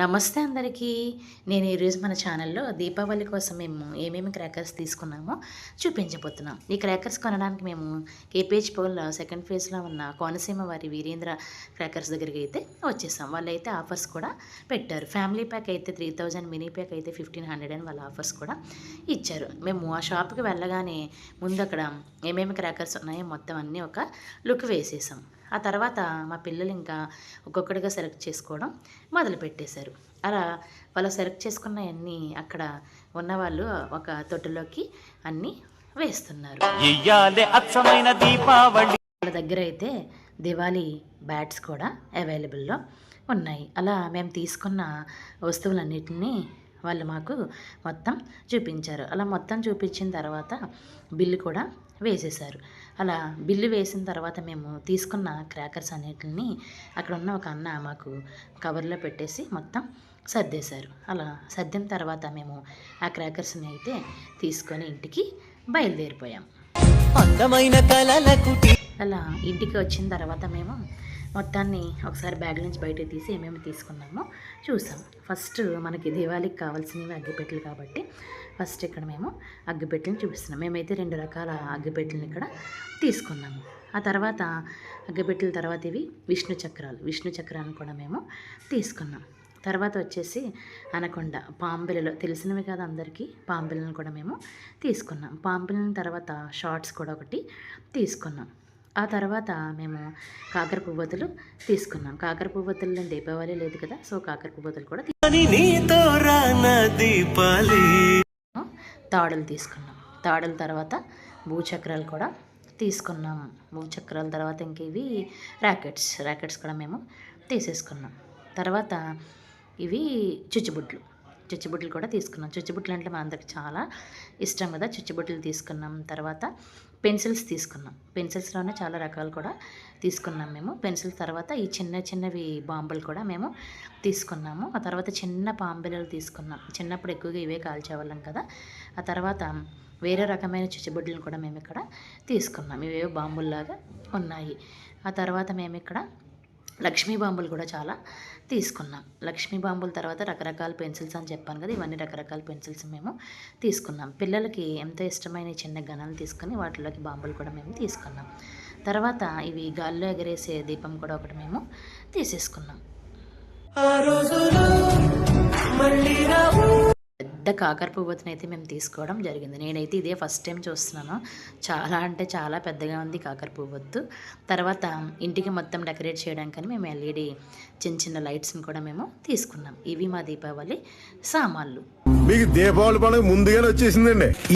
నమస్తే అందరికీ. నేను ఈరోజు మన ఛానల్లో దీపావళి కోసం మేము ఏమేమి క్రాకర్స్ తీసుకున్నామో చూపించబోతున్నాం. ఈ క్రాకర్స్ కొనడానికి మేము కేపీహెచ్ పోల్లో సెకండ్ ఫేజ్లో ఉన్న కోనసీమ వారి వీరేంద్ర క్రాకర్స్ దగ్గరికి అయితే వచ్చేసాం. వాళ్ళు అయితే ఆఫర్స్ కూడా పెట్టారు. ఫ్యామిలీ ప్యాక్ అయితే త్రీ థౌజండ్ మినీ ప్యాక్ అయితే ఫిఫ్టీన్ హండ్రెడ్ అని వాళ్ళ ఆఫర్స్ కూడా ఇచ్చారు. మేము ఆ షాప్కి వెళ్ళగానే ముందు అక్కడ ఏమేమి క్రాకర్స్ ఉన్నాయో మొత్తం అన్నీ ఒక లుక్ వేసేసాం. ఆ తర్వాత మా పిల్లలు ఇంకా ఒక్కొక్కటిగా సెలెక్ట్ చేసుకోవడం మొదలు పెట్టేశారు అలా వాళ్ళు సెలెక్ట్ చేసుకున్నవన్నీ అక్కడ ఉన్నవాళ్ళు ఒక తొట్టులోకి అన్నీ వేస్తున్నారు. ఇయ్యాలే అచ్చమైన దీపావళి. వాళ్ళ దగ్గర అయితే దివాళీ బ్యాట్స్ కూడా అవైలబుల్లో ఉన్నాయి. అలా మేము తీసుకున్న వస్తువులన్నిటినీ వాళ్ళు మాకు మొత్తం చూపించారు. అలా మొత్తం చూపించిన తర్వాత బిల్లు కూడా వేసేశారు. అలా బిల్లు వేసిన తర్వాత మేము తీసుకున్న క్రాకర్స్ అన్నిటిని అక్కడ ఉన్న ఒక అన్న మాకు కవర్లో పెట్టేసి మొత్తం సర్దేశారు. అలా సర్దిన తర్వాత మేము ఆ క్రాకర్స్ని అయితే తీసుకొని ఇంటికి బయలుదేరిపోయాం. అందమైన అలా ఇంటికి వచ్చిన తర్వాత మేము మొత్తాన్ని ఒకసారి బ్యాగ్ నుంచి బయట తీసి ఏమేమి తీసుకున్నామో చూసాం. ఫస్ట్ మనకి దీవాళికి కావాల్సినవి అగ్గిపెట్టెలు కాబట్టి ఫస్ట్ ఇక్కడ మేము అగ్గిపెట్టెలను చూపిస్తున్నాం. మేమైతే రెండు రకాల అగ్గిపెట్టెలను ఇక్కడ తీసుకున్నాము. ఆ తర్వాత అగ్గిపెట్టెల తర్వాత ఇవి విష్ణు చక్రాలు. విష్ణు చక్రాలను కూడా మేము తీసుకున్నాం. తర్వాత వచ్చేసి అనకొండ పాంబిలలో తెలిసినవి కదా అందరికీ పాంబిలను కూడా మేము తీసుకున్నాం. పాంబిలం తర్వాత షార్ట్స్ కూడా ఒకటి తీసుకున్నాం. ఆ తర్వాత మేము కాకర పువ్వతులు తీసుకున్నాం. కాకర పువ్వతులు దీపావళి లేదు కదా సో కాకర పువ్వతులు కూడా తాడులు తీసుకున్నాం. తాడుల తర్వాత భూచక్రాలు కూడా తీసుకున్నాం. భూచక్రాల తర్వాత ఇంక ఇవి ర్యాకెట్స్ ర్యాకెట్స్ కూడా మేము తీసేసుకున్నాం. తర్వాత ఇవి చుచ్చుబుడ్లు. చుచ్చుబుడ్లు కూడా తీసుకున్నాం. చుచ్చుబుడ్లు అంటే మా అందరికి చాలా ఇష్టం కదా. చుచ్చుబుడ్లు తీసుకున్నాం. తర్వాత పెన్సిల్స్ తీసుకున్నాం. పెన్సిల్స్లోనే చాలా రకాలు కూడా తీసుకున్నాం మేము. పెన్సిల్ తర్వాత ఈ చిన్న చిన్నవి బాంబులు కూడా మేము తీసుకున్నాము. ఆ తర్వాత చిన్న పాంబిలలు తీసుకున్నాం. చిన్నప్పుడు ఎక్కువగా ఇవే కాల్చేవాళ్ళం కదా. ఆ తర్వాత వేరే రకమైన చుచ్చుబుడ్లను కూడా మేము ఇక్కడ తీసుకున్నాం. ఇవేవో బాంబుల్లాగా ఉన్నాయి. ఆ తర్వాత మేము ఇక్కడ లక్ష్మీ బాంబులు కూడా చాలా తీసుకున్నాం. లక్ష్మీ బాంబుల తర్వాత రకరకాల పెన్సిల్స్ అని చెప్పాను కదా ఇవన్నీ రకరకాల పెన్సిల్స్ మేము తీసుకున్నాం. పిల్లలకి ఎంతో ఇష్టమైన చిన్న గణాలు తీసుకొని వాటిలోకి బాంబులు కూడా మేము తీసుకున్నాం. తర్వాత ఇవి గాల్లో ఎగరేసే దీపం కూడా ఒకటి మేము తీసేసుకున్నాం. ఆ రోజు మళ్ళీ పెద్ద కాకర పువ్వుతిని అయితే మేము తీసుకోవడం జరిగింది. నేనైతే ఇదే ఫస్ట్ టైం చూస్తున్నాను. చాలా అంటే చాలా పెద్దగా ఉంది కాకర పువ్వొత్తు తర్వాత ఇంటికి మొత్తం డెకరేట్ చేయడానికని మేము ఎల్ఈడి చిన్న చిన్న లైట్స్ని కూడా మేము తీసుకున్నాం. ఇవి మా దీపావళి సామాన్లు. మీకు దీపావళి పండుగ ముందుగానే వచ్చేసిందండి.